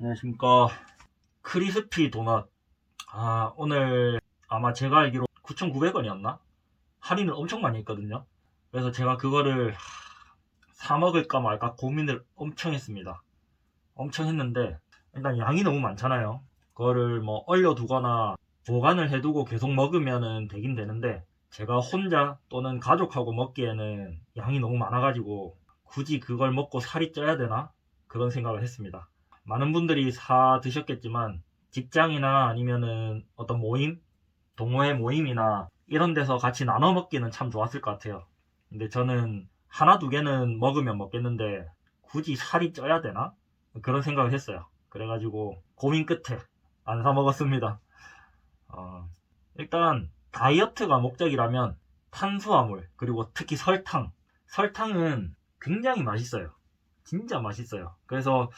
안녕하십니까. 크리스피 도넛. 아, 오늘 아마 제가 알기로 9,900원이었나? 할인을 엄청 많이 했거든요. 그래서 제가 그거를 하, 사 먹을까 말까 고민을 엄청 했습니다. 엄청 했는데, 일단 양이 너무 많잖아요. 그거를 뭐 얼려두거나 보관을 해두고 계속 먹으면은 되긴 되는데, 제가 혼자 또는 가족하고 먹기에는 양이 너무 많아가지고, 굳이 그걸 먹고 살이 쪄야 되나? 그런 생각을 했습니다. 많은 분들이 사 드셨겠지만 직장이나 아니면은 어떤 모임, 동호회 모임이나 이런 데서 같이 나눠 먹기는 참 좋았을 것 같아요. 근데 저는 하나 두 개는 먹으면 먹겠는데 굳이 살이 쪄야 되나? 그런 생각을 했어요. 그래가지고 고민 끝에 안 사 먹었습니다. 어, 일단 다이어트가 목적이라면 탄수화물 그리고 특히 설탕 설탕은 굉장히 맛있어요. 진짜 맛있어요. 그래서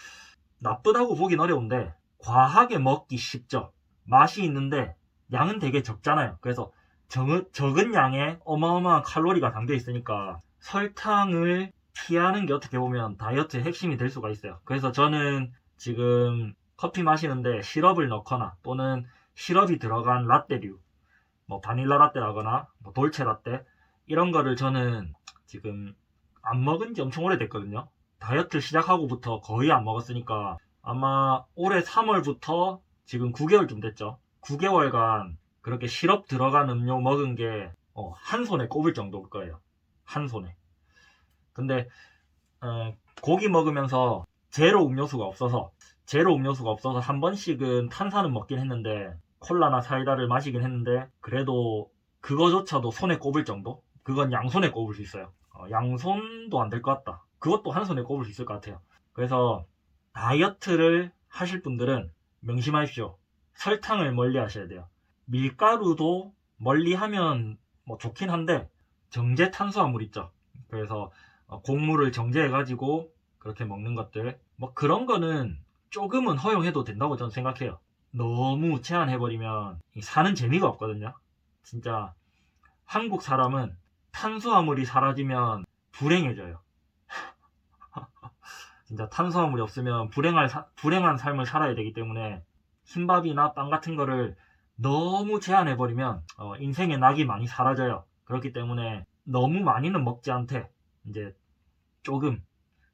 나쁘다고 보긴 어려운데 과하게 먹기 쉽죠. 맛이 있는데 양은 되게 적잖아요. 그래서 적, 적은 양에 어마어마한 칼로리가 담겨 있으니까 설탕을 피하는 게 어떻게 보면 다이어트의 핵심이 될 수가 있어요. 그래서 저는 지금 커피 마시는데 시럽을 넣거나 또는 시럽이 들어간 라떼류, 뭐 바닐라 라떼라거나 뭐 돌체 라떼 이런 거를 저는 지금 안 먹은 지 엄청 오래됐거든요. 다이어트 시작하고부터 거의 안 먹었으니까 아마 올해 3월부터 지금 9개월쯤 됐죠. 9개월간 그렇게 시럽 들어간 음료 먹은 게 어, 한 손에 꼽을 정도일 거예요. 한 손에. 근데 어, 고기 먹으면서 제로 음료수가 없어서 제로 음료수가 없어서 한 번씩은 탄산은 먹긴 했는데 콜라나 사이다를 마시긴 했는데 그래도 그거조차도 손에 꼽을 정도? 그건 양손에 꼽을 수 있어요. 어, 양손도 안 될 것 같다. 그것도 한 손에 꼽을 수 있을 것 같아요. 그래서 다이어트를 하실 분들은 명심하십시오. 설탕을 멀리 하셔야 돼요. 밀가루도 멀리 하면 뭐 좋긴 한데 정제 탄수화물 있죠. 그래서 어, 곡물을 정제해 가지고 그렇게 먹는 것들 뭐 그런 거는 조금은 허용해도 된다고 저는 생각해요. 너무 제한해 버리면 이 사는 재미가 없거든요. 진짜 한국 사람은 탄수화물이 사라지면 불행해져요. 진짜 탄수화물이 없으면 불행할 사- 불행한 삶을 살아야 되기 때문에 흰밥이나 빵 같은 거를 너무 제한해 버리면 어, 인생의 낙이 많이 사라져요. 그렇기 때문에 너무 많이는 먹지 않되 이제 조금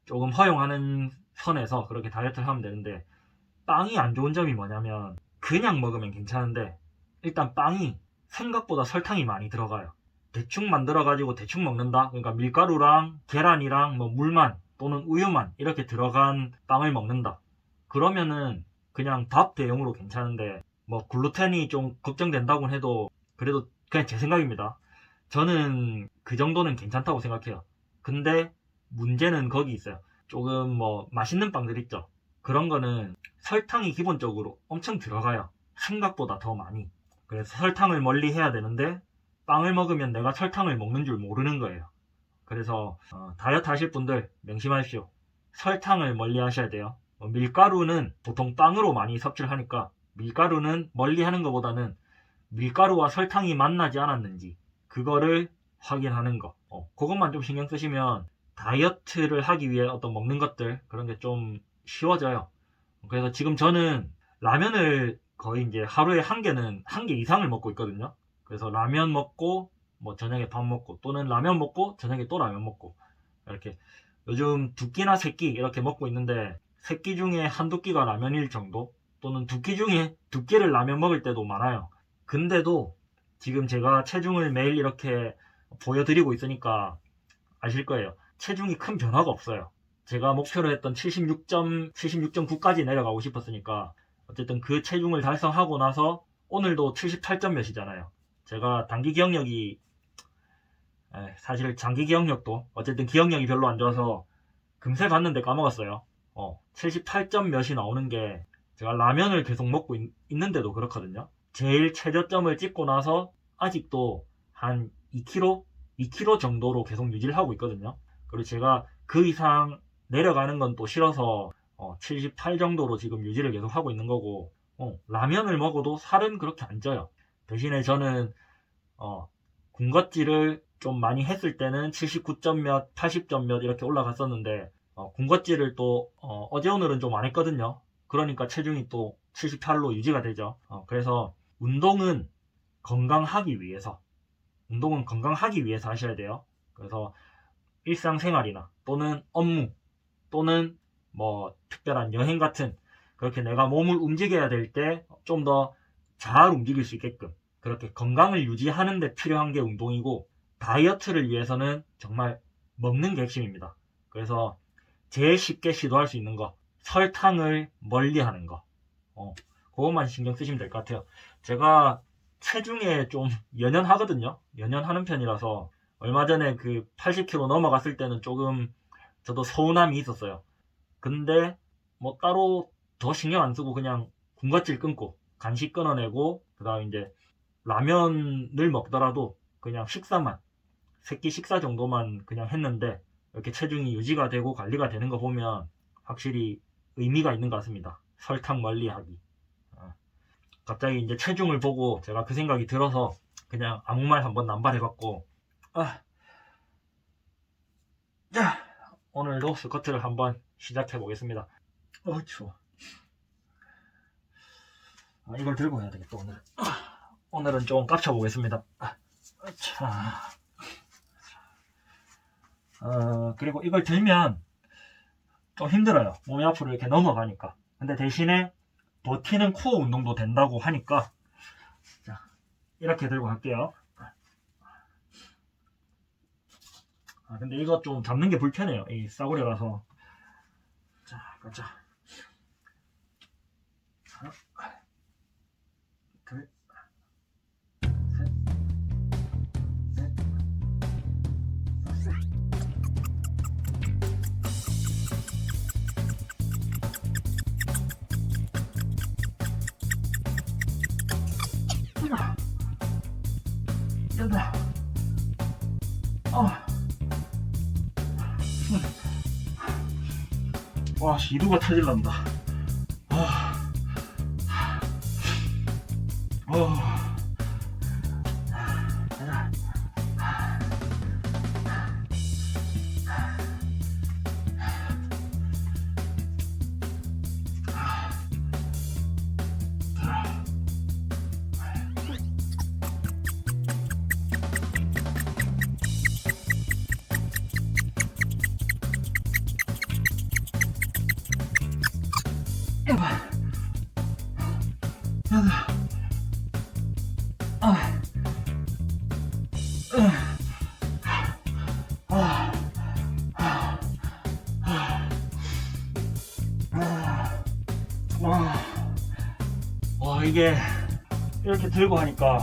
조금 허용하는 선에서 그렇게 다이어트를 하면 되는데 빵이 안 좋은 점이 뭐냐면 그냥 먹으면 괜찮은데 일단 빵이 생각보다 설탕이 많이 들어가요. 대충 만들어 가지고 대충 먹는다. 그러니까 밀가루랑 계란이랑 뭐 물만 또는 우유만 이렇게 들어간 빵을 먹는다. 그러면은 그냥 밥 대용으로 괜찮은데 뭐 글루텐이 좀 걱정된다고 해도 그래도 그냥 제 생각입니다. 저는 그 정도는 괜찮다고 생각해요. 근데 문제는 거기 있어요. 조금 뭐 맛있는 빵들 있죠. 그런 거는 설탕이 기본적으로 엄청 들어가요. 생각보다 더 많이. 그래서 설탕을 멀리 해야 되는데 빵을 먹으면 내가 설탕을 먹는 줄 모르는 거예요. 그래서 어, 다이어트 하실 분들 명심하십시오. 설탕을 멀리 하셔야 돼요. 어, 밀가루는 보통 빵으로 많이 섭취를 하니까 밀가루는 멀리 하는 것보다는 밀가루와 설탕이 만나지 않았는지 그거를 확인하는 거. 어, 그것만 좀 신경 쓰시면 다이어트를 하기 위해 어떤 먹는 것들 그런 게 좀 쉬워져요. 그래서 지금 저는 라면을 거의 이제 하루에 한 개는 한 개 이상을 먹고 있거든요. 그래서 라면 먹고 뭐 저녁에 밥 먹고 또는 라면 먹고 저녁에 또 라면 먹고 이렇게 요즘 두 끼나 세 끼 이렇게 먹고 있는데 세 끼 중에 한두 끼가 라면일 정도 또는 두 끼 중에 두 끼를 라면 먹을 때도 많아요. 근데도 지금 제가 체중을 매일 이렇게 보여드리고 있으니까 아실 거예요. 체중이 큰 변화가 없어요. 제가 목표로 했던 76점, 76.9까지 내려가고 싶었으니까 어쨌든 그 체중을 달성하고 나서 오늘도 78점 몇이잖아요. 제가 단기 기억력이 에, 사실 장기 기억력도 어쨌든 기억력이 별로 안 좋아서 금세 봤는데 까먹었어요. 어, 78점 몇이 나오는 게 제가 라면을 계속 먹고 있, 있는데도 그렇거든요. 제일 최저점을 찍고 나서 아직도 한 2kg, 2kg 정도로 계속 유지를 하고 있거든요. 그리고 제가 그 이상 내려가는 건 또 싫어서 어, 78 정도로 지금 유지를 계속 하고 있는 거고 어, 라면을 먹어도 살은 그렇게 안 쪄요. 대신에 저는 어, 군것질을 좀 많이 했을 때는 79점 몇, 80점 몇 이렇게 올라갔었는데 어, 군것질을 또 어, 제 오늘은 좀 안 했거든요. 그러니까 체중이 또 78로 유지가 되죠. 어, 그래서 운동은 건강하기 위해서, 운동은 건강하기 위해서 하셔야 돼요. 그래서 일상생활이나 또는 업무 또는 뭐 특별한 여행 같은 그렇게 내가 몸을 움직여야 될 때 좀 더 잘 움직일 수 있게끔 그렇게 건강을 유지하는 데 필요한 게 운동이고 다이어트를 위해서는 정말 먹는 게 핵심입니다. 그래서 제일 쉽게 시도할 수 있는 거 설탕을 멀리 하는 거 어, 그것만 신경 쓰시면 될 것 같아요. 제가 체중에 좀 연연하거든요. 연연하는 편이라서 얼마 전에 그 80kg 넘어갔을 때는 조금 저도 서운함이 있었어요. 근데 뭐 따로 더 신경 안 쓰고 그냥 군것질 끊고 간식 끊어내고 그다음 이제 라면을 먹더라도 그냥 식사만 새끼 식사 정도만 그냥 했는데 이렇게 체중이 유지가 되고 관리가 되는 거 보면 확실히 의미가 있는 것 같습니다. 설탕 멀리하기. 어. 갑자기 이제 체중을 보고 제가 그 생각이 들어서 그냥 아무 말 한번 남발해봤고 아. 자 오늘도 스쿼트를 한번 시작해 보겠습니다. 어 추워. 아, 이걸 들고 해야 되겠다 오늘. 아, 오늘은 조금 깝쳐 보겠습니다. 아, 자. 어, 그리고 이걸 들면 좀 힘들어요. 몸이 앞으로 이렇게 넘어가니까. 근데 대신에 버티는 코어 운동도 된다고 하니까 자, 이렇게 들고 갈게요. 아, 근데 이거 좀 잡는 게 불편해요. 이 싸구려라서. 자, 가자. 하 일곱, 여덟, 아홉, 와, 씨, 이두가 터질란다. 아, 어. 와 이게 이렇게 들고 하니까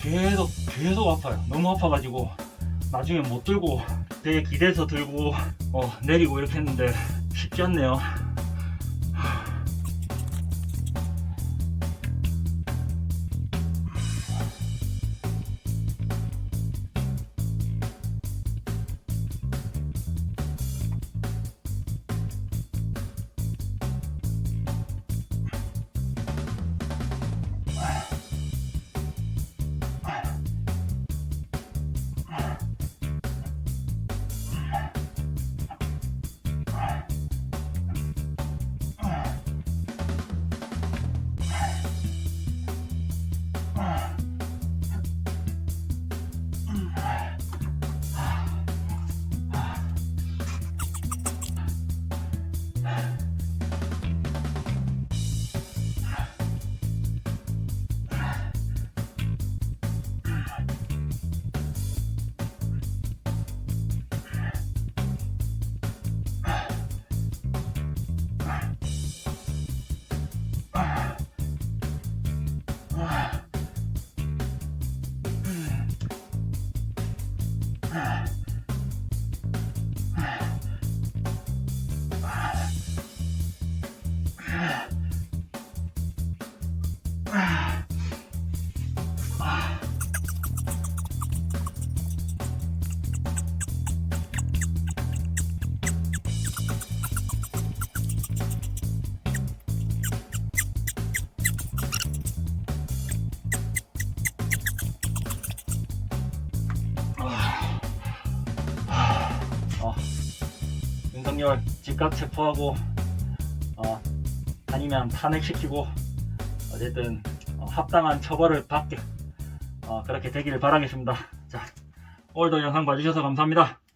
계속 계속 아파요. 너무 아파가지고 나중에 못 들고 되게 기대서 들고 어, 내리고 이렇게 했는데 쉽지 않네요. 어, 윤석열 집값 체포하고 어, 아니면 탄핵시키고 어쨌든 어, 합당한 처벌을 받게 어, 그렇게 되기를 바라겠습니다. 자 오늘도 영상 봐주셔서 감사합니다. 헛